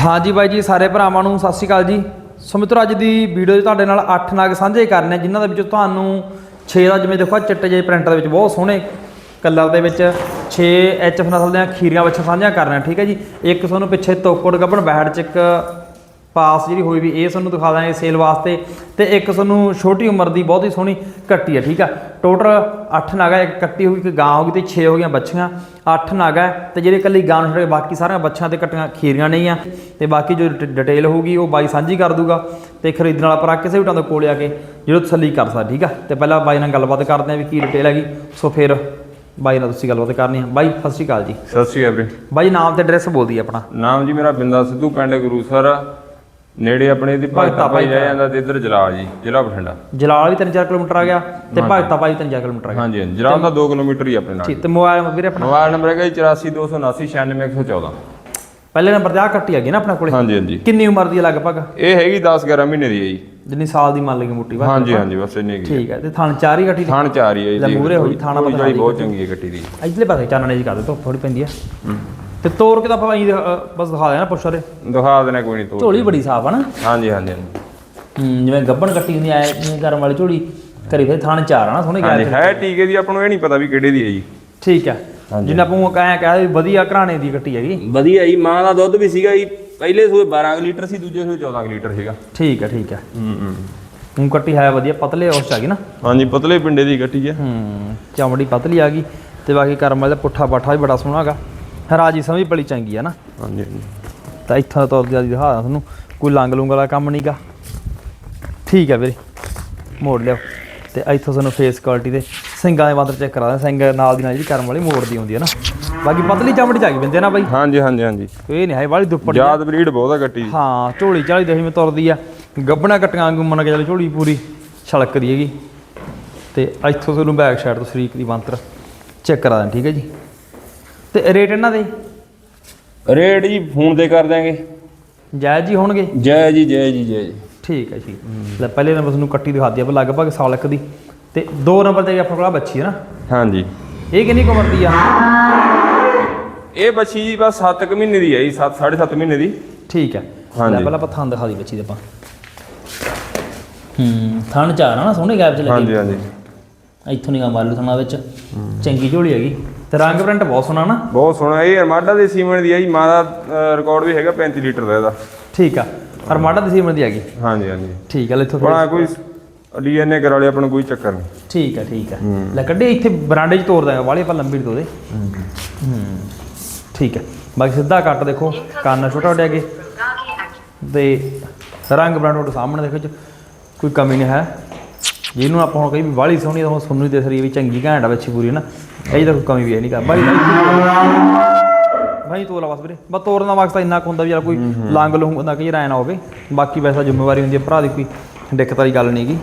ਹਾਂਜੀ ਬਾਈ ਜੀ ਸਾਰੇ ਭਰਾਵਾਂ ਨੂੰ ਸਤਿ ਸ਼੍ਰੀ ਅਕਾਲ ਜੀ। ਸੋ ਮਿੱਤਰੋ ਅੱਜ ਦੀ ਵੀਡੀਓ 'ਚ ਤੁਹਾਡੇ ਨਾਲ 8 ਨਾਗ ਸਾਂਝੇ ਕਰਨੇ ਆ, ਜਿਨ੍ਹਾਂ ਦੇ ਵਿੱਚੋਂ ਤੁਹਾਨੂੰ 6 ਦਾ ਜਿਵੇਂ ਦੇਖੋ ਚਿੱਟੇ ਜਿਹੇ ਪ੍ਰਿੰਟ ਦੇ ਵਿੱਚ ਬਹੁਤ ਸੋਹਣੇ ਕਲਰ ਦੇ ਵਿੱਚ 6 ਐਚਐਫ ਨਸਲ ਦੀਆਂ ਖੀਰੀਆਂ ਵਿੱਚ ਸਾਂਝੀਆਂ ਕਰਨਾ ਠੀਕ ਹੈ ਜੀ। ਇੱਕ ਤੁਹਾਨੂੰ ਪਿੱਛੇ ਤੋਕੜ ਗੱਬਣ ਬੈੜ ਚ ਇੱਕ ਪਾਸ ਜਿਹੜੀ ਹੋਈ ਵੀ ਇਹ ਤੁਹਾਨੂੰ ਦਿਖਾ ਦਾਂਗੇ ਸੇਲ ਵਾਸਤੇ ਤੇ ਇੱਕ ਤੁਹਾਨੂੰ ਛੋਟੀ ਉਮਰ ਦੀ ਬਹੁਤ ਹੀ ਸੋਹਣੀ ਕੱਟੀ ਹੈ ਠੀਕ ਆ? ਟੋਟਲ 8 ਨਾਗਾ ਇੱਕ ਕੱਟੀ ਹੋਈ ਇੱਕ ਗਾਂ ਹੋ ਗਈ ਤੇ 6 ਹੋ ਗਈਆਂ ਬੱਚੀਆਂ। 8 ਨਾਗਾ ਤੇ ਜਿਹੜੇ ਇਕੱਲੀ ਗਾਂ ਨੂੰ ਛੱਡ ਕੇ ਬਾਕੀ ਸਾਰੀਆਂ ਬੱਚੀਆਂ ਤੇ ਕੱਟੀਆਂ ਖੀਰੀਆਂ ਨਹੀਂ ਆ। ਤੇ ਬਾਕੀ ਜੋ ਡਿਟ- ਡਿਟੇਲ ਹੋਊਗੀ ਉਹ ਬਾਈ ਸਾਂਝੀ ਕਰ ਦੂਗਾ ਤੇ ਖਰੀਦਣ ਵਾਲਾ ਭਰਾ ਕਿਸੇ ਵੀ ਟਾਂ ਦੇ ਕੋਲੇ ਆ ਕੇ ਜਿਹੜਾ ਤਸੱਲੀ ਕਰ ਸਕਦਾ ਠੀਕ ਆ? ਤੇ ਪਹਿਲਾਂ ਬਾਈ ਨਾਲ ਗੱਲਬਾਤ ਕਰਦੇ ਆ ਵੀ ਕੀ ਡਿਟੇਲ ਹੈਗੀ। ਸੋ ਫਿਰ ਬਾਈ ਨਾਲ ਤੁਸੀਂ ਗੱਲਬਾਤ ਕਰਨੀ ਆ। ਬਾਈ ਸਤਿ ਸ਼੍ਰੀ ਅਕਾਲ ਜੀ। ਸਤਿ ਸ਼੍ਰੀ ਅਕਾਲ ਵੀਰੇ ਬਾਈ ਨਾਮ ਤੇ ਐਡਰੈਸ ਬੋਲ ਦਈਏ ਆਪਣਾ। ਨਾਮ ਜੀ ਮੇਰਾ ਬਿੰਦਾ ਸਿੱਧੂ ਪਿੰਡ ਗੁਰੂਸਰ ਨੇੜੇ ਆਪਣੇ ਦੀ ਭਗਤਾ ਭਾਈ ਰਹਿ ਜਾਂਦਾ ਤੇ ਇੱਧਰ ਜਲਾਲ ਜੀ ਜ਼ਿਲ੍ਹਾ ਬਠਿੰਡਾ। ਜਲਾਲ ਵੀ 3-4 ਕਿਲੋਮੀਟਰ ਆ ਗਿਆ ਤੇ ਭਗਤਾ ਭਾਈ 3-4 ਕਿਲੋਮੀਟਰ ਆ ਗਿਆ। ਹਾਂਜੀ ਹਾਂਜੀ। ਜਲਾਲ ਦਾ 2 ਕਿਲੋਮੀਟਰ ਹੀ ਆਪਣੇ ਨਾਲ। ਠੀਕ ਤੇ ਮੋਬਾਈਲ ਵੀਰੇ ਆਪਣਾ? ਮੋਬਾਈਲ ਨੰਬਰ ਹੈਗਾ ਜੀ 8429796114 ਪਹਿਲੇ ਨੰਬਰ ਤੇ ਆ ਕੱਟੀ ਹੈਗੀ ਨਾ ਆਪਣੇ ਕੋਲੇ? ਹਾਂਜੀ ਹਾਂਜੀ। ਕਿੰਨੀ ਉਮਰ ਦੀ ਲਗਭਗ? ਇਹ ਹੈਗੀ 10 11 ਮਹੀਨੇ ਦੀ ਹੈ ਜੀ। ਜਿੰਨੀ ਸਾਲ ਦੀ ਮੰਨ ਲਈਏ ਮੋਟੀ ਬਾਤ ਹਾਂਜੀ ਹਾਂਜੀ ਬਸ ਇੰਨੀ ਕੀ ਠੀਕ ਹੈ ਤੇ ਥਣ ਚਾਰ ਹੀ ਕੱਟੀ ਦੀ ਥਾਣ ਚਾਰ ਹੀ ਹੈ ਜੀ ਮੂਹਰੇ ਹੋਈ, ਥਾਣਾ ਬਹੁਤ ਚੰਗੀ ਹੈ ਗੱਟੀ ਦੀ। ਇਧਰਲੇ ਪਾਸੇ ਚਾਨਣੇ ਜੀ ਕਰ ਦੇ ਧੁੱਪ ਥੋੜੀ ਪੈਂਦੀ ਆ। ਤੇ ਤੋੜ ਕੇ ਤਾਂ ਆਪਾਂ ਇਹੀ ਬਸ ਦਿਖਾ ਦੇਣਾ ਪੁੱਛ ਰੇ ਦਿਖਾ ਦੇਣਾ ਕੋਈ ਨਹੀਂ ਤੋ ਝੋਲੀ ਬੜੀ ਸਾਫ਼ ਆ ਨਾ। ਹਾਂਜੀ ਹਾਂਜੀ ਹਾਂਜੀ। ਹੂੰ, ਜਿਵੇਂ ਗੱਬਣ ਕੱਟੀ ਹੁੰਦੀ ਐ ਜਿਵੇਂ ਗਰਮ ਵਾਲੀ ਝੋਲੀ ਕਰੀ ਫਿਰ ਥਣ ਚਾਰ ਆ ਨਾ ਸੋਹਣੇ ਹਾਂਜੀ ਹੈ ਟੀਕੇ ਦੀ ਆਪਾਂ ਨੂੰ ਇਹ ਨਹੀਂ ਪਤਾ ਵੀ ਕਿਹੜੇ ਦੀ ਹੈ ਜੀ। ਠੀਕ ਹੈ ਜਿੰਨਾ ਆਪਾਂ ਉਹ ਕਹਿ ਵਧੀਆ ਘਰਾਣੇ ਦੀ ਕੱਟੀ ਹੈਗੀ। ਵਧੀਆ ਜੀ ਮਾਂ ਦਾ ਦੁੱਧ ਵੀ ਸੀਗਾ ਜੀ ਪਹਿਲੇ ਸੂਏ 12 ਲੀਟਰ ਸੀ ਦੂਜੇ ਸੂਏ 14 ਲੀਟਰ ਸੀਗਾ। ਠੀਕ ਹੈ ਠੀਕ ਹੈ ਹੂੰ ਹੂੰ। ਹੁਣ ਕੱਟੀ ਹੈ ਵਧੀਆ ਪਤਲੇ ਉਸ ਚ ਆ ਗਈ ਨਾ। ਹਾਂਜੀ ਪਤਲੇ ਪਿੰਡੇ ਦੀ ਗੱਟੀ ਹੈ ਹੂੰ ਚਮੜੀ ਪਤਲੀ ਆ ਗਈ ਤੇ ਬਾਕੀ ਕਰਮ ਵਾਲਾ ਪੁੱਠਾ ਬਾਠਾ ਵੀ ਬੜਾ ਸੋਹਣਾ ਹੈਗਾ। ਰਾਜੀ ਸਮਝ ਬੜੀ ਚੰਗੀ ਆ ਨਾ। ਹਾਂਜੀ ਹਾਂਜੀ। ਤਾਂ ਇੱਥੋਂ ਦਾ ਤੌਰ ਦੀ ਦਿਖਾ ਤੁਹਾਨੂੰ ਕੋਈ ਲੰਗ ਲੁੰਗ ਵਾਲਾ ਕੰਮ ਨਹੀਂਗਾ ਠੀਕ ਹੈ ਵੀਰੇ ਮੋੜ ਲਿਓ ਤੇ ਇੱਥੋਂ ਤੁਹਾਨੂੰ ਫੇਸ ਕੁਆਲਿਟੀ ਦੇ ਸਿੰਗਾਂ ਦੇ ਮਾਤਰ ਚੈੱਕ ਕਰਾ ਦਾਂ ਸਿੰਘ ਨਾਲ ਦੀ ਨਾਲ ਜਿਹੜੀ ਕਰਮ ਵਾਲੀ ਮੋੜ ਦੀ ਹੁੰਦੀ ਹੈ ਨਾ। ਬਾਕੀ ਪਤਲੀ ਚਮੜੀ ਚ ਆ ਗਈ ਬੰਦੇ ਨਾ ਬਾਈ। ਹਾਂਜੀ ਹਾਂਜੀ ਹਾਂਜੀ। ਇਹ ਨਹੀਂ ਹੈ ਵਾਲੀ ਦੁੱਪੜ ਯਾਦ ਬਰੀਡ ਬਹੁਤ ਆ ਗੱਟੀ ਦੀ। ਹਾਂ ਝੋਲੀ ਚਾਲੀ ਦਹੀ ਮੇ ਤੁਰਦੀ ਆ। ਗੱਬਣਾ ਕਟੀਆਂ ਵਾਂਗੂ ਮੰਨ ਕੇ ਚੱਲ ਝੋਲੀ ਪੂਰੀ ਛਲਕਦੀ ਹੈਗੀ। ਤੇ ਇੱਥੋਂ ਤੁਹਾਨੂੰ ਬੈਕ ਸਾਈਡ ਤੋਂ ਸ਼ਰੀਕ ਦੀ ਬੰਤਰ ਚੈੱਕ ਕਰਾ ਦਾਂ ਠੀਕ ਹੈ ਜੀ। ਤੇ ਰੇਟ ਇਹਨਾਂ ਦੇ? ਰੇਟ ਜੀ ਫੋਨ ਤੇ ਕਰ ਦਿਆਂਗੇ। ਜਾਇਜ਼ ਜੀ ਹੋਣਗੇ? ਜੈ ਜੀ ਜੈ ਜੀ ਜੈ ਜੀ ਠੀਕ ਹੈ ਜੀ। ਲੈ ਪਹਿਲੇ ਨੰਬਰ ਤੁਹਾਨੂੰ ਕੱਟੀ ਦਿਖਾ ਦਿਆ ਪਰ ਲਗਭਗ ਸਾਲ ਇੱਕ ਦੀ। ਤੇ ਦੋ ਨੰਬਰ ਤੇ ਆਪਣੇ ਕੋਲ ਆਹ ਬੱਚੀ ਹੈ ਨਾ? ਹਾਂਜੀ। ਇਹ ਕਿੰਨੀ ਕੁ ਉਮਰ ਦੀ ਆ? ਇਹ ਬੱਚੀ ਜੀ ਬਸ 7 ਕੁ ਮਹੀਨੇ ਦੀ ਹੈ ਜੀ 7 7.5 ਮਹੀਨੇ ਦੀ। ਠੀਕ ਹੈ। ਹਾਂਜੀ। ਲੈ ਪਹਿਲਾਂ ਆਪਾਂ ਦਿਖਾ ਦੀ ਬੱਚੀ ਦੇ ਆਪਾਂ। ਹੂੰ ਥਣ ਚਾਰ ਆ ਨਾ ਸੋਹਣੇ ਗੈਪ ਚ ਲੱਗੀ। ਹਾਂਜੀ ਹਾਂਜੀ। ਇੱਥੋਂ ਨਹੀਂ ਮਾਲੂ ਥਣਾ ਵਿੱਚ। ਚੰਗੀ ਝੋਲੀ ਹੈਗੀ। ਤੇ ਰੰਗ ਪ੍ਰਿੰਟ ਬਹੁਤ ਸੋਹਣਾ ਨਾ। ਬਹੁਤ ਸੋਹਣਾ ਇਹ ਅਰਮਾਡਾ ਦੇ ਸੀਮਨ ਦੀ ਹੈ ਜੀ ਮਾਂ ਦਾ ਰਿਕਾਰਡ ਵੀ ਹੈਗਾ 35 ਲੀਟਰ ਦਾ ਇਹਦਾ। ਠੀਕ ਆ ਅਰਮਾਡਾ ਦੀ ਸੀਮਨ ਦੀ ਹੈਗੀ? ਹਾਂਜੀ ਹਾਂਜੀ। ਠੀਕ ਆ ਲੈ ਇੱਥੋਂ ਬਣਾ ਕੋਈ ਡੀਐਨਏ ਕਰਾ ਲਿਆ ਆਪਾਂ ਨੂੰ ਕੋਈ ਚੱਕਰ ਨਹੀਂ। ਠੀਕ ਆ ਠੀਕ ਆ। ਲੈ ਕੱਢੇ ਇੱਥੇ ਬਰਾਂਡੇ 'ਚ ਤੋੜ ਦਾਂਗੇ ਵਾਲੇ ਆਪਾਂ ਲੰਬੀ ਤੋਂ ਦੇ ਹੂੰ। ਠੀਕ ਹੈ ਬਾਕੀ ਸਿੱਧਾ ਕੱਟ ਦੇਖੋ ਕੰਨ ਛੋਟਾ ਵੱਡਾ ਹੈਗੇ। ਤੇ ਰੰਗ ਬਰਾਂਡ ਤੁਹਾਡੇ ਸਾਹਮਣੇ ਦੇਖੋ ਕੋਈ ਕਮੀ ਨਹੀਂ ਹੈ। ਜਿਹਨੂੰ ਆਪਾਂ ਹੁਣ ਕਹੀ ਵੀ ਵਾਲੀ ਸੋਹਣੀ ਤਾਂ ਸੁਣਨ ਨੂੰ ਦਿਸ ਰਹੀ ਹੈ ਵੀ ਚੰਗੀ ਘੈਂਟ ਆ ਬੱਚੀ ਪੂਰੀ ਨਾ? ਇਹ ਤਾਂ ਕੋਈ ਕਮੀ ਵੀ ਹੈ ਨਹੀਂ ਕਰ ਬਾਈ ਭਾਈ ਤੋਲਾ ਬਸ ਵੀਰੇ। ਬਸ ਤੋਰਨ ਦਾ ਮਕਸਦ ਇੰਨਾ ਕੁ ਹੁੰਦਾ ਵੀ ਯਾਰ ਕੋਈ ਲੰਗ ਲੂੰਗ ਹੁੰਦਾ ਕਿ ਰਾਇ ਨਾ ਹੋਵੇ ਬਾਕੀ ਵੈਸਾ ਜ਼ਿੰਮੇਵਾਰੀ ਹੁੰਦੀ ਹੈ ਭਰਾ ਦੀ ਕੋਈ ਦਿੱਕਤ ਵਾਲੀ ਗੱਲ ਨਹੀਂਗੀ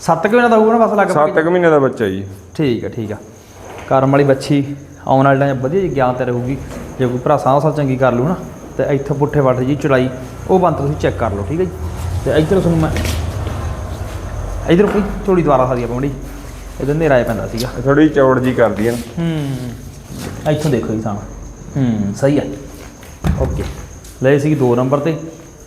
ਸੱਤ ਕੁ ਮਹੀਨਾ ਦਾ ਹੋਊਗਾ ਨਾ ਬਸ ਲੱਗ 7 ਕੁ ਮਹੀਨੇ ਦਾ ਬੱਚਾ ਜੀ। ਠੀਕ ਹੈ ਠੀਕ ਆ। ਕਰਮ ਵਾਲੀ ਬੱਚੀ ਆਉਣ ਵਾਲੇ ਟਾਈਮ ਵਧੀਆ ਜੀ ਗਿਆਨ ਤੇ ਰਹੂਗੀ। ਜੇ ਕੋਈ ਭਰਾ ਸਾਹ ਸਾਹ ਚੰਗੀ ਕਰ ਲੂ ਨਾ ਤੇ ਇੱਥੇ ਪੁੱਠੇ ਵੱਟ ਜੀ ਚੜਾਈ ਉਹ ਬੰਤ ਤੁਸੀਂ ਚੈੱਕ ਕਰ ਲਓ ਠੀਕ ਹੈ ਜੀ। ਤੇ ਇੱਧਰ ਤੁਹਾਨੂੰ ਮੈਂ ਇੱਧਰ ਕੋਈ ਥੋੜੀ ਦੁਆਰਾ ਸਾਦੀ ਆਪਾਂ ਮੜੀ ਇਧਰ ਜਿਹਾ ਪੈਂਦਾ ਸੀਗਾ। ਥੋੜੀ ਚੌੜ ਜੀ ਕਰਦੀ ਹੈ ਹੂੰ। ਇੱਥੋਂ ਦੇਖੋ ਜੀ ਸਾਣਾ ਹੂੰ। ਸਹੀ ਹੈ ਓਕੇ। ਲੈ ਸੀ ਦੋ ਨੰਬਰ ਤੇ।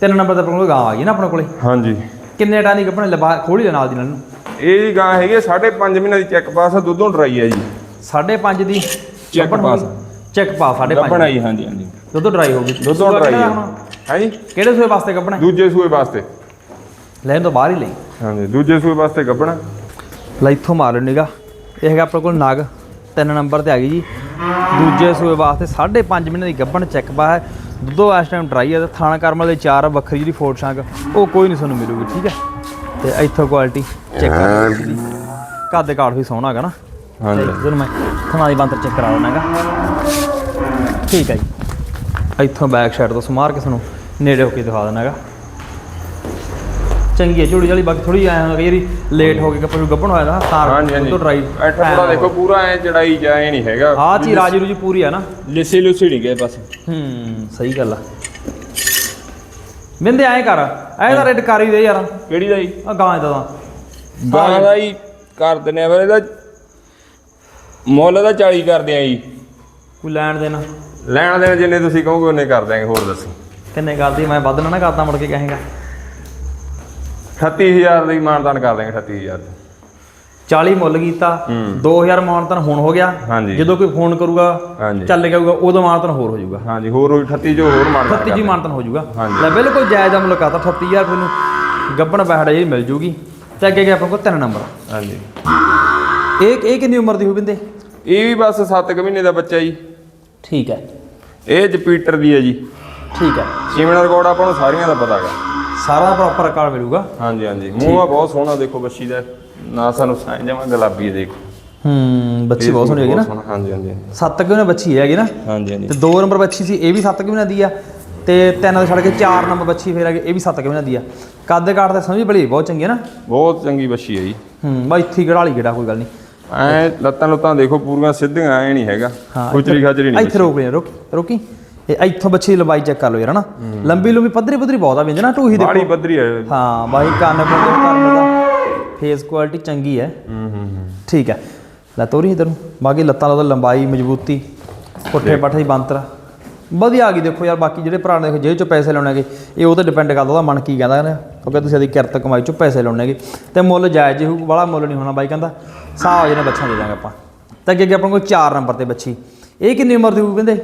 ਤਿੰਨ ਨੰਬਰ ਤੇ ਆਪਣੇ ਕੋਲ ਗਾਂ ਆ ਗਈ ਨਾ ਆਪਣੇ ਕੋਲੇ। ਹਾਂਜੀ। ਕਿੰਨੇ ਟਾਂ ਦੀ ਕੱਪਣੇ ਲਬਾ ਖੋਲੀ ਦੇ ਨਾਲ ਦੀ ਨਾਲ ਨੂੰ? ਇਹ ਗਾਂ ਹੈਗੀ 5.5 ਮਹੀਨੇ ਦੀ ਚੈੱਕ ਪਾਸ ਆ ਦੁੱਧੋਂ ਡਰਾਈ ਹੈ ਜੀ। ਸਾਢੇ ਪੰਜ ਦੀ Check pass। ਚੈੱਕ ਪਾ ਸਾਢੇ ਪੰਜ ਗੱਬਣ ਆਈ ਹਾਂਜੀ ਹਾਂਜੀ। ਦੁੱਧ ਡਰਾਈ ਹੋ ਗਈ। ਦੁੱਧੋਂ ਡਰਾਈ ਹੈ? ਹਾਂਜੀ ਕਿਹੜੇ ਸੂਏ ਵਾਸਤੇ ਕੱਪਣਾ ਦੂਜੇ ਸੂਏ ਵਾਸਤੇ। ਲੈਣ ਤੋਂ ਬਾਹਰ ਹੀ ਲਈ। ਹਾਂਜੀ ਦੂਜੇ ਸੂਏ ਵਾਸਤੇ ਗੱਬਣਾ ਲੈ ਇੱਥੋਂ ਮਾਰ ਲੈਣੇਗਾ ਇਹ ਹੈਗਾ ਆਪਣੇ ਕੋਲ ਨਗ ਤਿੰਨ ਨੰਬਰ ਤੇ ਆ ਗਈ ਜੀ। ਦੂਜੇ ਸੂਏ ਵਾਸਤੇ 5.5 ਮਹੀਨੇ ਦੀ ਗੱਬਣ ਚੈੱਕ ਪਾ ਹੈ। ਦੁੱਧੋ ਇਸ ਟਾਈਮ ਡਰਾਈ ਹੈ ਤੇ ਥਾਣਾ ਕਰਮ ਵਾਲੇ ਚਾਰ ਵੱਖਰੀ ਜਿਹੜੀ ਫੋਟ ਸ਼ਾਂਕ ਉਹ ਕੋਈ ਨਹੀਂ ਤੁਹਾਨੂੰ ਮਿਲੂਗੀ ਠੀਕ ਹੈ? ਤੇ ਇੱਥੋਂ ਕੁਆਲਿਟੀ ਚੈੱਕ ਕਰ ਜੀ। ਕੱਦ ਕਾਠ ਵੀ ਸੋਹਣਾ ਹੈਗਾ ਨਾ। ਹਾਂਜੀ। ਜਦੋਂ ਮੈਂ ਥਣਾ ਦੀ ਬੰਤਰ ਚੈੱਕ ਕਰਾ ਲੈਣਾਗਾ ਠੀਕ ਹੈ ਜੀ। ਇੱਥੋਂ ਬੈਕ ਸਾਈਡ ਤੋਂ ਸਮਾਰ ਕੇ ਤੁਹਾਨੂੰ ਨੇੜੇ ਹੋ ਕੇ ਦਿਖਾ ਦੇਣਾਗਾ ਚੰਗੀ ਹੈ ਝੋਲੀ ਵਾਲੀ ਬਾਕੀ ਥੋੜੀ ਐ ਕਈ ਵਾਰੀ ਲੇਟ ਹੋ ਕੇ ਕੱਪੜੇ ਨੂੰ ਗੱਭਣ ਹੋਇਆ ਨਾ ਹਾਂਜੀ ਤੋਂ ਡਰਾਈ ਥੋੜਾ ਦੇਖੋ ਪੂਰਾ ਐ ਚੜਾਈ ਜਾਏ ਨਹੀਂ ਹੈਗਾ। ਆਹ ਚੀ ਰਾਜੀ ਰੂਜੀ ਪੂਰੀ ਆ ਨਾ। ਲਿਸੇ ਲੁਸੇ ਨਹੀਂ ਗਏ ਬਸ। ਹੂੰ ਸਹੀ ਗੱਲ ਆ। ਬਿੰਦੇ ਐਂ ਕਰ ਐ ਦਾ ਰੇਟ ਕਰ ਹੀ ਦੇ ਯਾਰ। ਕਿਹੜੀ ਦਾ ਜੀ? ਆ ਗਾਂ ਦਾ ਤਾਂ। ਗਾਂ ਦਾ ਹੀ ਕਰ ਦਿੰਨੇ ਆ ਫਿਰ ਇਹਦਾ। ਮੁੱਲ ਦਾ 40 ਕਰਦੇ ਆ ਜੀ। ਕੋਈ ਲੈਣ ਦੇਣਾ? ਲੈਣ ਦੇਣ ਜਿੰਨੇ ਤੁਸੀਂ ਕਹੋਗੇ ਉਹਨੇ ਕਰ ਦਿਆਂਗੇ ਹੋਰ ਦੱਸੋ। ਕਿੰਨੇ ਕਰਦੀ ਮੈਂ ਵੱਧ ਨਾ ਨਾ ਕਰਦਾ ਮੁੜ ਕੇ ਕਹੇਗਾ। 38000 ਦੀ ਮਾਨਦਾਨ ਕਰ ਦਾਂਗੇ 38000 ਦੀ। 40 ਮੁੱਲ ਕੀਤਾ 2000 ਮਾਨਤਨ ਹੁਣ ਹੋ ਗਿਆ। ਹਾਂਜੀ। ਜਦੋਂ ਕੋਈ ਫੋਨ ਕਰੂਗਾ ਹਾਂਜੀ। ਚੱਲ ਜਾਊਗਾ ਉਦੋਂ ਮਾਨਤਨ ਹੋਰ ਹੋ ਜਾਊਗਾ। ਹਾਂਜੀ ਹੋਰ ਹੋਈ 38 ਜੋ ਹੋਰ ਮਾਨਦਾਨ 38 ਜੀ ਮਾਨਤਨ ਹੋ ਜਾਊਗਾ। ਹਾਂਜੀ। ਲੈ ਬਿਲਕੁਲ ਜਾਇਜ਼ ਦਾ ਮੁੱਲ ਕਰਤਾ 38000 ਤੁਹਾਨੂੰ ਗੱਬਣ ਬਹਿੜਾ ਜਿਹੜੀ ਮਿਲ ਜੂਗੀ। ਤੇ ਅੱਗੇ ਗਿਆ ਆਪਣੇ ਕੋਲ ਤਿੰਨ ਨੰਬਰ। ਹਾਂਜੀ। ਇਹ ਇਹ ਕਿੰਨੀ ਉਮਰ ਦੀ ਹੋ ਬਿੰਦੇ? ਇਹ ਵੀ ਬਸ 7 ਕੁ ਮਹੀਨੇ ਦਾ ਬੱਚਾ ਜੀ। ਠੀਕ ਹੈ। ਇਹ ਜਪੀਟਰ ਦੀ ਹੈ ਜੀ। ਠੀਕ ਹੈ। ਸੀਮਨ ਰਿਕਾਰਡ ਆਪਾਂ ਨੂੰ ਸਾਰੀਆਂ ਦਾ ਪਤਾ ਹੈਗਾ। ਸਾਰਾ ਪ੍ਰੋਪਰ ਰਿਕਾਰਡ ਮਿਲੂਗਾ। ਹਾਂਜੀ ਹਾਂਜੀ। ਮੂੰਹ ਆ ਬਹੁਤ ਸੋਹਣਾ ਦੇਖੋ ਬੱਚੀ ਦਾ। ਨਾ ਸਾਨੂੰ ਸਾਂ ਜਮਾ ਗੁਲਾਬੀ ਹੈ ਦੇਖੋ। ਹੂੰ ਬੱਚੀ ਬਹੁਤ ਸੋਹਣੀ ਹੈਗੀ ਨਾ। ਹਾਂਜੀ ਹਾਂਜੀ ਸੱਤ ਕੁ ਨੇ ਬੱਚੀ ਹੈਗੀ ਨਾ। ਹਾਂਜੀ ਹਾਂਜੀ। ਤੇ ਦੋ ਨੰਬਰ ਬੱਚੀ ਸੀ ਇਹ ਵੀ ਸੱਤ ਕੁ ਮਹੀਨਿਆਂ ਦੀ ਆ। ਤੇ ਤਿੰਨ ਤੋਂ ਛੱਡ ਕੇ ਚਾਰ ਨੰਬਰ ਬੱਚੀ ਫੇਰ ਹੈਗੇ ਇਹ ਵੀ ਸੱਤ ਕੁ ਮਹੀਨਿਆਂ ਦੀ ਆ। ਕੱਦ ਕਾਠ ਤੇ ਸਮਝ ਬੜੀ ਬਹੁਤ ਚੰਗੀ ਹੈ ਨਾ। ਬਹੁਤ ਚੰਗੀ ਬੱਚੀ ਹੈ ਜੀ। ਹੂੰ ਬਾ ਇੱਥੇ ਗੜਾਲੀ ਗੇੜਾ ਕੋਈ ਗੱਲ ਨਹੀਂ। ਐ ਲੱਤਾਂ ਲੁੱਤਾਂ ਦੇਖੋ ਪੂਰੀਆਂ ਸਿੱਧੀਆਂ ਐ ਨਹੀਂ ਹੈਗਾ। ਖੁਚਰੀ ਖਾਚਰੀ ਨਹੀਂ ਇੱਥੇ ਰੋਕ ਲੈ ਰੋਕ ਰੋਕੀ। ਇਹ ਇੱਥੋਂ ਬੱਚੀ ਦੀ ਲੰਬਾਈ ਚੈੱਕ ਕਰ ਲਓ ਯਾਰ ਹਨਾ? ਲੰਬੀ ਲੰਬੀ ਪੱਧਰੀ ਪੱਧਰੀ ਬਹੁਤ ਆ ਵਿੰਜ ਨਾ ਟੂਹੀ ਦੇਖੋ। ਬਾੜੀ ਪੱਧਰੀ ਹੈ ਹਾਂ ਬਾਈ ਕੰਨ ਕੋਲ ਕਰਨ ਦਾ। ਫੇਸ ਕੁਆਲਿਟੀ ਚੰਗੀ ਹੈ ਹੂੰ ਹੂੰ ਹੂੰ। ਠੀਕ ਹੈ ਲੈ ਤੋਰੀ ਇਧਰ ਨੂੰ। ਬਾਕੀ ਲੱਤਾਂ ਦਾ ਲੰਬਾਈ ਮਜ਼ਬੂਤੀ ਪੁੱਠੇ ਪੱਠੇ ਦੀ ਬੰਤਰ ਵਧੀਆ ਆ ਗਈ ਦੇਖੋ ਯਾਰ ਬਾਕੀ ਜਿਹੜੇ ਭਰਾ ਨੇ ਦੇਖੋ ਜੇਬ ਚੋਂ ਪੈਸੇ ਲਾਉਣੇਗੇ ਇਹ ਉਹ ਤੇ ਡਿਪੈਂਡ ਕਰਦਾ ਉਹਦਾ ਮਨ ਕੀ ਕਹਿੰਦਾ ਨੇ ਕਿਉਂਕਿ ਤੁਸੀਂ ਆਦੀ ਕਿਰਤ ਕਮਾਈ ਚੋਂ ਪੈਸੇ ਲਾਉਣੇਗੇ ਤੇ ਮੁੱਲ ਜਾਇਜ਼ ਹੀ ਹੋਊ ਬੜਾ ਮੁੱਲ ਨਹੀਂ ਹੋਣਾ ਬਾਈ ਕਹਿੰਦਾ। ਸਾਹ ਜਿਹਨੇ ਬੱਚਾ ਦੇ ਦਾਂਗੇ ਆਪਾਂ। ਤੇ ਅੱਗੇ ਅੱਗੇ ਆਪਾਂ ਕੋਲ 4 ਨੰਬਰ ਤੇ ਬੱਚੀ। ਇਹ ਕਿੰਨੀ ਉਮਰ ਦੀ ਹੋਊ ਕਹਿੰਦੇ?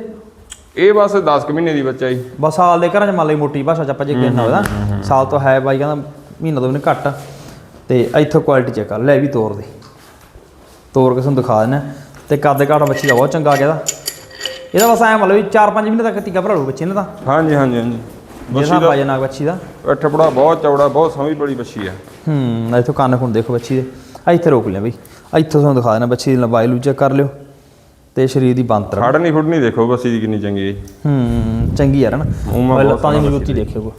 ਇਹ ਬਸ 10 ਕੁ ਮਹੀਨੇ ਦੀ ਬੱਚਾ ਜੀ। ਬਸ ਸਾਲ ਦੇ ਘਰਾਂ 'ਚ ਮੰਨ ਲਈ ਮੋਟੀ ਭਾਸ਼ਾ 'ਚ ਆਪਾਂ ਜੇ ਕਹਿਣਾ ਹੋਵੇ ਨਾ ਸਾਲ ਤੋਂ ਹੈ ਬਾਈ ਕਹਿੰਦਾ ਮਹੀਨਾ ਤੋਂ ਵੀ ਨੀ ਘੱਟ। ਤੇ ਇੱਥੋਂ ਕੁਆਲਿਟੀ ਚੈੱਕ ਕਰ ਲੈ ਵੀ ਤੋਰ ਦੇ। ਤੋਰ ਕੇ ਤੁਹਾਨੂੰ ਦਿਖਾ ਦਿੰਦਾ। ਤੇ ਕੱਦ ਕਾਠ ਬੱਚੀ ਦਾ ਬਹੁਤ ਚੰਗਾ ਆ ਗਿਆ ਇਹਦਾ ਬਸ ਐਂ ਮਤਲਬ ਵੀ 4-5 ਮਹੀਨੇ ਤੱਕ ਟੀਕਾ ਭਰਾ ਲੂ ਬੱਚੇ ਨੇ ਤਾਂ। ਹਾਂਜੀ ਹਾਂਜੀ ਹਾਂਜੀ। ਬੱਚੀ ਦਾ ਆ ਬੱਚੀ ਦਾ। ਠਪੜਾ ਬਹੁਤ ਚੌੜਾ ਬਹੁਤ ਸਮਝ ਬੜੀ ਬੱਚੀ ਹੈ ਹੂੰ ਇੱਥੋਂ ਕੰਨ ਖੁਣ ਦੇਖੋ ਬੱਚੀ ਦੇ। ਆ ਇੱਥੇ ਰੋਕ ਲਿਆ ਬਈ। ਇੱਥੋਂ ਤੁਹਾਨੂੰ ਦਿਖਾ ਦੇਣਾ ਬੱਚੀ ਦੀ ਲੰਬਾਈ ਲੂ ਚੈੱਕ ਕਰ ਲਿਓ। ਤੇ ਸਰੀਰ ਦੀ ਬੰਤਰ ਫੜ ਨਹੀਂ ਫੁੱਟ ਨਹੀਂ ਦੇਖੋ ਦੀ ਕਿੰਨੀ ਚੰਗੀ ਹੈ। ਹੂੰ ਚੰਗੀ ਯਾਰ ਨਾ। ਲੱਤਾਂ ਦੀ ਮਜ਼ਬੂਤੀ ਦੇਖਿਓ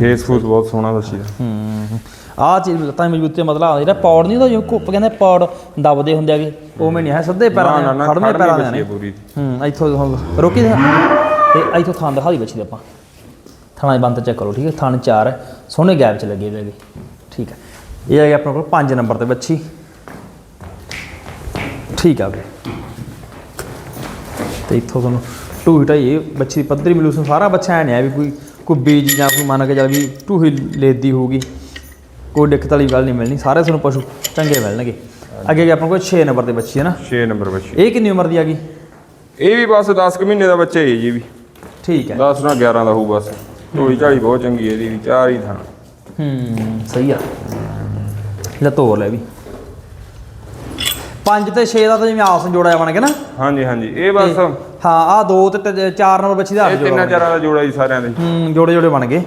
ਫੇਸ ਫੂਸ ਬਹੁਤ ਸੋਹਣਾ ਬੱਚੀ ਦਾ ਹੂੰ ਆ ਚੀਜ਼ ਲੱਤਾਂ ਦੀ ਮਜ਼ਬੂਤੀ ਮਤਲਬ ਆ ਜਿਹੜਾ ਪੌੜ ਨਹੀਂ ਹੁੰਦਾ ਜਿਵੇਂ ਕੁੱਪ ਕਹਿੰਦੇ ਪੌੜ ਦਬਦੇ ਹੁੰਦੇ ਆਗੇ ਉਵੇਂ ਨਹੀਂ ਹੈ ਸਿੱਧੇ ਪੈਰਾਂ ਨਾ ਦੇ ਨਾ ਖੜਵੇਂ ਪੈਰਾਂ ਦੇ ਬੱਚੀ ਨੇ। ਹੈ ਹੂੰ ਇੱਥੋਂ ਰੋਕੀ ਦੇ ਤੇ ਇੱਥੋਂ ਥਾਂ ਦਿਖਾ ਦੀ ਬੱਚੀ ਦੇ ਆਪਾਂ। ਥਾਣਾ ਦੀ ਬੰਦ ਚੈੱਕ ਕਰੋ ਠੀਕ ਹੈ? ਥਾਣ ਚਾਰ ਹੈ। ਸੋਹਣੇ ਗੈਪ ਚ ਲੱਗੇ ਹੋਏ ਹੈਗੇ। ਠੀਕ ਹੈ। ਇਹ ਆ ਗਿਆ ਆਪਣੇ ਕੋਲ 5 ਨੰਬਰ ਤੇ ਬੱਚੀ। ਠੀਕ ਆ ਵੀ ਤੇ ਇੱਥੋਂ ਤੁਹਾਨੂੰ ਟੂ ਢਾਈ ਬੱਚੀ ਦੀ ਪੱਧਰੀ ਮਿਲੂ ਸੋ ਸਾਰਾ ਬੱਚਾ ਐ ਨਹੀਂ ਆ ਵੀ ਕੋਈ ਕੋਈ ਬੀਜ ਜਾਂ ਕੋਈ ਮੰਨ ਕੇ ਚੱਲ ਵੀ ਟੂਹੀ ਲੇਦੀ ਹੋਊਗੀ। ਕੋਈ ਦਿੱਕਤ ਵਾਲੀ ਗੱਲ ਨਹੀਂ ਮਿਲਣੀ ਸਾਰੇ ਤੁਹਾਨੂੰ ਪਸ਼ੂ ਚੰਗੇ ਮਿਲਣਗੇ। ਅੱਗੇ ਗਿਆ ਆਪਣੇ ਕੋਲ 6 ਨੰਬਰ ਤੇ ਬੱਚੀ ਹੈ ਨਾ। 6 ਨੰਬਰ ਬੱਚੀ। ਇਹ ਕਿੰਨੀ ਉਮਰ ਦੀ ਆ ਗਈ? ਇਹ ਵੀ ਬਸ 10 ਕੁ ਮਹੀਨੇ ਦਾ ਬੱਚਾ ਹੈ ਜੀ ਵੀ। ਠੀਕ ਹੈ। 10 ਨਾ 11 ਦਾ ਹੋਊ ਬਸ। ਢੋਈ ਝਾੜੀ ਬਹੁਤ ਚੰਗੀ ਹੈ ਇਹਦੀ ਵੀ ਚਾਰ ਹੀ ਥਾਂ। ਹੂੰ ਸਹੀ ਆ। ਲੈ ਤੋਰ ਲੈ ਵੀ। 5 ਤੇ 6 ਦਾ ਤਾਂ ਜਿਵੇਂ ਆਸ ਜੋੜਾ ਬਣ ਗਿਆ ਨਾ। ਹਾਂਜੀ ਹਾਂਜੀ। ਇਹ ਬਸ ਇਹ ਹਾਂ ਆ 2 ਤੇ 4 ਨੰਬਰ ਬੱਚੀ ਦਾ ਜੋੜਾ ਤਿੰਨਾਂ ਚਾਰਾਂ ਦਾ ਜੋੜਾ ਜੀ ਸਾਰਿਆਂ ਦੇ। ਹੂੰ ਜੋੜੇ ਜੋੜੇ ਬਣ ਗਏ।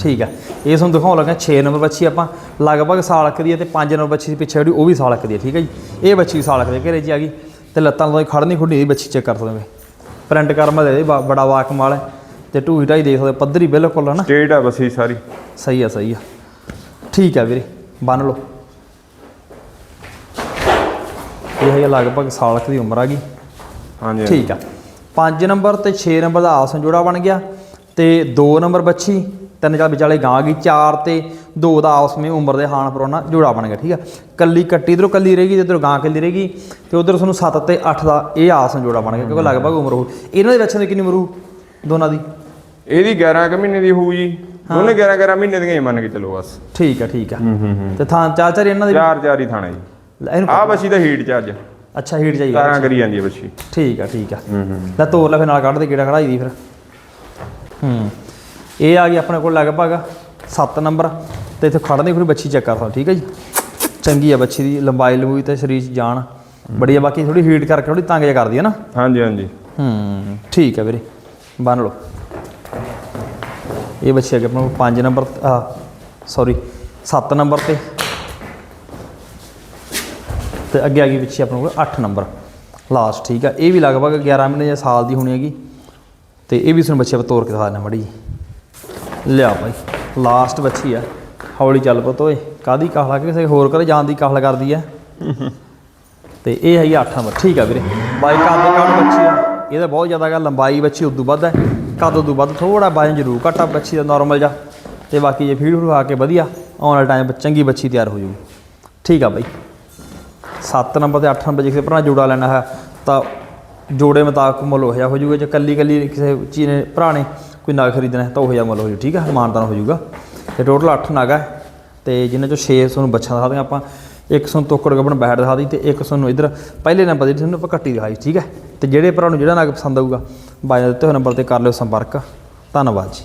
ਠੀਕ ਆ। ਇਹ ਤੁਹਾਨੂੰ ਦਿਖਾਉਣ ਲੱਗਾ 6 ਨੰਬਰ ਬੱਚੀ ਆਪਾਂ। ਲਗਭਗ ਸਾਲਕ ਦੀ ਹੈ ਤੇ 5 ਨੰਬਰ ਬੱਚੀ ਦੀ ਪਿੱਛੇ ਜਿਹੜੀ ਉਹ ਵੀ ਸਾਲਕ ਦੀ ਹੈ ਠੀਕ ਹੈ ਜੀ? ਇਹ ਬੱਚੀ ਸਾਲਕ ਦੇ ਘੇਰੇ 'ਚ ਆ ਗਈ। ਤੇ ਲੱਤਾਂ ਤੋਂ ਖੜਨੀ ਖੁੱਡੀ ਇਹ ਬੱਚੀ ਚੈੱਕ ਕਰ ਸਕਦੇ। ਹੋ ਪ੍ਰਿੰਟ ਕਰਮ ਦੇ ਬੜਾ ਵਾ ਕਮਾਲ ਹੈ। ਤੇ ਢੂਈ ਢਾਈ ਦੇਖ ਸਕਦੇ ਪੱਧਰੀ ਬਿਲਕੁਲ ਹੈ ਨਾ। ਸਟੇਟ ਆ ਬਸ ਇਹ ਸਾਰੀ। ਸਹੀ ਆ ਸਹੀ ਆ। ਠੀਕ ਆ ਵੀਰੇ ਬੰਨ ਲਓ। ਇਹ ਹੈ ਲਗਭਗ ਸਾਲਕ ਦੀ ਉਮਰ ਆ ਗਈ। ਹਾਂਜੀ। ਠੀਕ ਆ। 5 ਨੰਬਰ ਤੇ 6 ਨੰਬਰ ਦਾ ਆਸਨ ਜੋੜਾ ਬਣ ਗਿਆ ਤੇ 2 ਨੰਬਰ ਬੱਚੀ ਤਿੰਨ ਚਾਰ ਵਿਚਾਲੇ ਗਾਂ ਗਈ 4 ਤੇ 2 ਦਾ ਆਪਸ ਵਿੱਚ ਉਮਰ ਦੇ ਹਾਨ ਪਰੋਣਾ ਜੋੜਾ ਬਣ ਗਿਆ ਠੀਕ ਆ। ਕੱਲੀ ਕੱਟੀ ਇਧਰੋਂ ਕੱਲੀ ਰਹੇਗੀ ਇਧਰੋਂ ਗਾਂ ਕੱਲੀ ਰਹੇਗੀ ਤੇ ਉਧਰ ਤੁਹਾਨੂੰ 7 ਤੇ 8 ਦਾ ਇਹ ਆਸਨ ਜੋੜਾ ਬਣ ਗਿਆ ਕਿਉਂਕਿ ਲਗਭਗ ਉਮਰ ਹੋ ਇਹਨਾਂ ਦੇ ਬੱਚਿਆਂ ਦੀ ਕਿੰਨੀ ਉਮਰ ਹੋਊ? ਦੋਨਾਂ ਦੀ? ਇਹਦੀ 11 ਕੁ ਮਹੀਨੇ ਦੀ ਹੋਊ ਜੀ। ਦੋਨੇ 11 11 ਮਹੀਨੇ ਦੀਆਂ ਹੀ ਮੰਨ ਕੇ ਚੱਲੋ ਬਸ। ਠੀਕ ਆ ਠੀਕ ਆ। ਹੂੰ ਹੂੰ ਹੂੰ। ਤੇ ਥਾਂ ਚਾਰ ਚਾਰ ਇਹਨਾਂ ਦੇ ਚਾਰ ਚਾਰ ਹੀ ਥਾਣੇ ਜੀ। ਇਹਨੂੰ ਆ ਬੱਚੀ ਦਾ ਹੀਟ ਚ ਅੱਜ। ਅੱਛਾ ਹੀਟ ਚਾਹੀਦਾ ਤਾਰਾਂ ਕਰੀ ਜਾਂਦੀ ਹੈ ਬੱਚੀ ਠੀਕ ਆ ਠੀਕ ਆ। ਹੂੰ ਹੂੰ। ਲੈ ਤੋਰ ਲੈ ਫਿਰ ਨਾਲ ਕੱਢ ਦੇ ਕਿਹੜਾ ਖੜਾਈ ਦੀ ਫਿਰ। ਹੂੰ। ਇਹ ਆ ਗਈ ਆਪਣੇ ਕੋਲ ਲਗਭਗ 7 ਨੰਬਰ। ਤੇ ਇੱਥੇ ਖੜਨੇ ਕੋਈ ਬੱਚੀ ਚੈੱਕ ਕਰ ਸਕਦੇ ਹੋ, ਠੀਕ ਹੈ ਜੀ। ਚੰਗੀ ਆ ਬੱਚੀ ਦੀ ਲੰਬਾਈ ਲੰਬੂਈ ਤੇ ਸਰੀਰ 'ਚ ਜਾਨ। ਬੜੀ ਆ ਬਾਕੀ ਥੋੜੀ ਹੀਟ ਕਰਕੇ ਥੋੜੀ ਤੰਗ ਜਿਹਾ ਕਰਦੀ ਹੈ ਨਾ। ਹਾਂਜੀ ਹਾਂਜੀ। ਹੂੰ ਠੀਕ ਹੈ ਵੀਰੇ। ਬੰਨ ਲਓ। ਇਹ ਬੱਚੀ ਆ ਗਈ ਆਪਣੇ ਕੋਲ 5 ਨੰਬਰ ਆ ਸੌਰੀ 7 ਨੰਬਰ ਤੇ। ਤੇ ਅੱਗੇ ਆ ਗਈ ਬੱਚੀ ਆਪਣੇ ਕੋਲ 8 ਨੰਬਰ ਲਾਸਟ ਠੀਕ ਆ। ਇਹ ਵੀ ਲਗਭਗ 11 ਮਹੀਨੇ ਜਾਂ ਸਾਲ ਦੀ ਹੋਣੀ ਹੈਗੀ। ਤੇ ਇਹ ਵੀ ਤੁਹਾਨੂੰ ਬੱਚੇ ਆਪਾਂ ਤੋਰ ਕੇ ਦਿਖਾ ਦਿੰਦੇ ਮੜੀ ਲਿਆ ਭਾਈ ਲਾਸਟ ਬੱਚੀ ਆ। ਹੌਲੀ ਚੱਲ ਪੁੱਤ ਓਏ। ਕਾਦੀ ਕਾਹਲਾ? ਕਿ ਕਿਸੇ ਹੋਰ ਘਰੇ ਜਾਣ ਦੀ ਕਾਹਲ ਕਰਦੀ ਆ। ਤੇ ਇਹ ਹੈਗੀ 8 ਨੰਬਰ ਠੀਕ ਆ ਵੀਰੇ। ਬਾਈ ਕੱਦ ਕਾਹਨ ਬੱਚੀ ਆ। ਇਹਦਾ ਬਹੁਤ ਜ਼ਿਆਦਾ ਗਾ, ਲੰਬਾਈ ਬੱਚੀ ਉਦੋਂ ਵੱਧ ਹੈ ਕੱਦ ਉਦੋਂ ਵੱਧ ਥੋੜਾ ਵਜਨ ਜ਼ਰੂਰ ਘਟਾ ਬੱਚੀ ਦਾ ਨਾਰਮਲ ਜਾ ਤੇ ਬਾਕੀ ਜੇ ਫੀਡ ਫੂਡ ਖਾ ਕੇ ਵਧੀਆ, ਆਉਣ ਵਾਲੇ ਟਾਈਮ ਚੰਗੀ ਬੱਚੀ ਤਿਆਰ ਹੋ ਜੂਗੀ। ਠੀਕ ਆ ਬਾਈ। 7 ਨੰਬਰ ਤੇ 8 ਨੰਬਰ ਜੇ ਕਿਸੇ ਭਰਾ ਜੋੜਾ ਲੈਣਾ ਹੈ, ਤਾਂ ਜੋੜੇ ਮੁਤਾਬਕ ਮੁੱਲ ਉਹ ਜਿਹਾ ਹੋ ਜਾਊਗਾ ਜੇ ਕੱਲੀ ਕੱਲੀ ਕਿਸੇ ਚੀਜ਼ ਨੇ ਭਰਾ ਨੇ ਕੋਈ ਨਗ ਖਰੀਦਣਾ ਹੈ, ਤਾਂ ਉਹ ਜਿਹਾ ਮੁੱਲ ਹੋ ਜੂ, ਠੀਕ ਹੈ? ਮਾਨਦਾਨ ਹੋ ਜਾਊਗਾ ਤੇ ਟੋਟਲ 8 ਨਗ ਹੈ। ਤੇ ਜਿਨ੍ਹਾਂ ਚੋਂ 6 ਤੁਹਾਨੂੰ ਬੱਚਾ ਦਿਖਾ ਦਿਆਂ ਆਪਾਂ, ਇੱਕ ਤੁਹਾਨੂੰ ਤੋਕੜ ਗੱਬਣ ਬੈਠ ਦਿਖਾ ਦੀ ਤੇ ਇੱਕ ਤੁਹਾਨੂੰ ਇਧਰ ਪਹਿਲੇ ਨੰਬਰ ਦੀ ਤੁਹਾਨੂੰ ਆਪਾਂ ਕੱਟੀ ਦਿਖਾਈ, ਠੀਕ ਹੈ? ਤੇ ਜਿਹੜੇ ਭਰਾ ਨੂੰ ਜਿਹੜਾ ਨਗ ਪਸੰਦ ਆਊਗਾ, ਬਾਈ ਦਿੱਤੇ ਹੋਏ ਨੰਬਰ ਤੇ ਕਰ ਲਿਓ ਸੰਪਰਕ। ਧੰਨਵਾਦ ਜੀ।